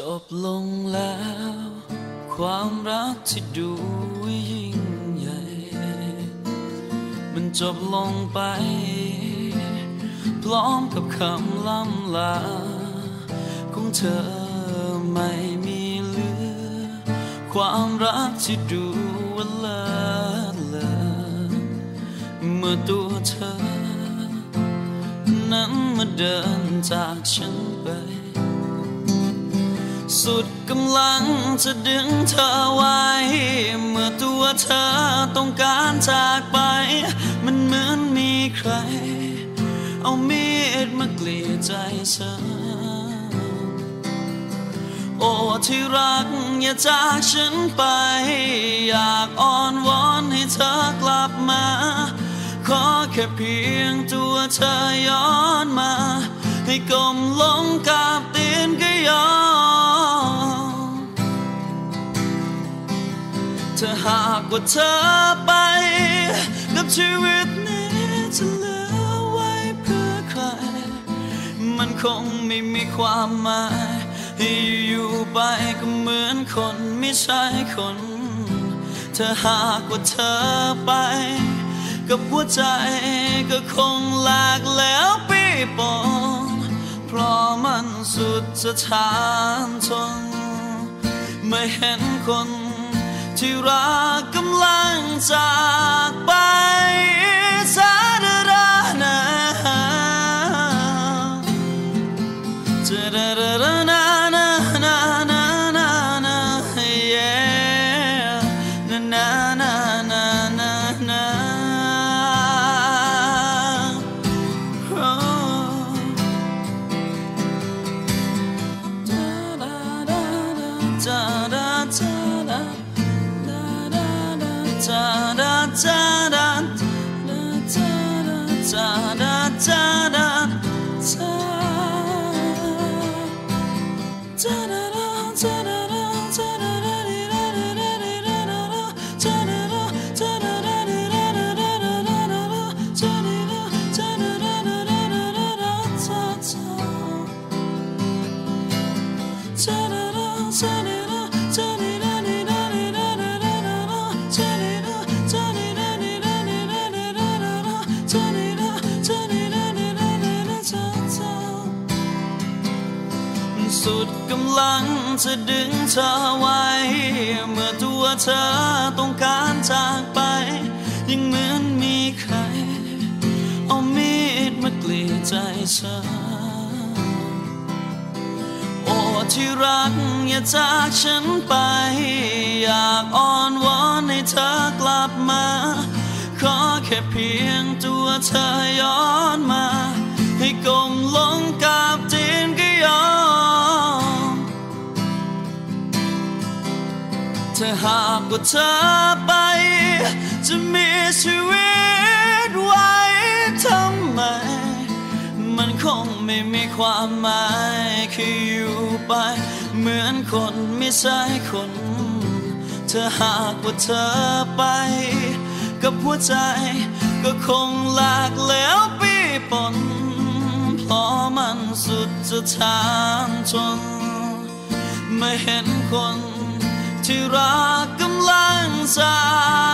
จบลงแล้ว ความรักที่ดูยิ่งใหญ่ มันจบลงไป พร้อมกับคำล่ำลา ของเธอไม่มีเหลือ ความรักที่ดูว่าเลิศเลอเมื่อตัวเธอ นั้นมาเดินจากฉันไป สุดกำลังจะดึงเธอไว้ เมื่อตัวเธอต้องการจากไป มันเหมือนมีใคร เอามีดมากรีดใจเธอ โอ้ที่รักอย่าจากฉันไป อยากอ้อนวอนให้เธอกลับมา ขอแค่เพียงตัวเธอย้อนมา ให้กลมลงกับตีนก็ยอม ถ้าหากว่าเธอไป กับชีวิตนี้จะเหลือไว้เพื่อใคร มันคงไม่มีความหมายให้อยู่ไปก็เหมือนคนไม่ใช่คนถ้าหากว่าเธอไป กับหัวใจก็คงหลากแล้วปีปองเพราะมันสุดจะทานท ที่รั สุดกำลังจะดึงเธอไว้ เมื่อตัวเธอต้องการจากไป ยังเหมือนมีใคร เอามีดมากรีดใจเธอ ที่รักอย่าจากฉันไป อยากอ้อนวอนให้เธอกลับมา ขอแค่เพียงตัวเธอย้อนมา ให้กลมลงกับตีนก็ยอมถ้าหากว่าเธอไป จะมีชีวิตไว้ทำไม มันคงไม่มีความหมายค่อ ยู่ไปเหมือนคนไม่ใช่คนถ้าหากว่าเธอไป กับหัวใจก็คงหลากแล้วปีปนเพราะมันสุดจะทานจนไม่เห็นคนที่รักกำลังจาก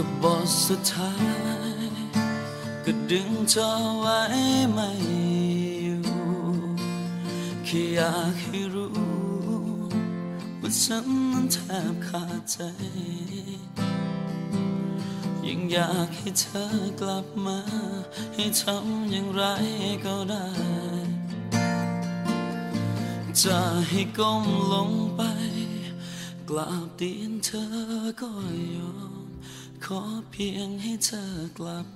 กับบทสุดท้าย ก็ดึงเธอไว้ไม่อยู่แค่อยากให้รู้ว่าฉันนั้นแทบขาดใจ ยังอยากให้เธอกลับมา ให้ทำอย่างไรก็ได้ จะให้ก้มลงไป กราบตีนเธอก็ยอม ขอเพียงให้เธอกลับ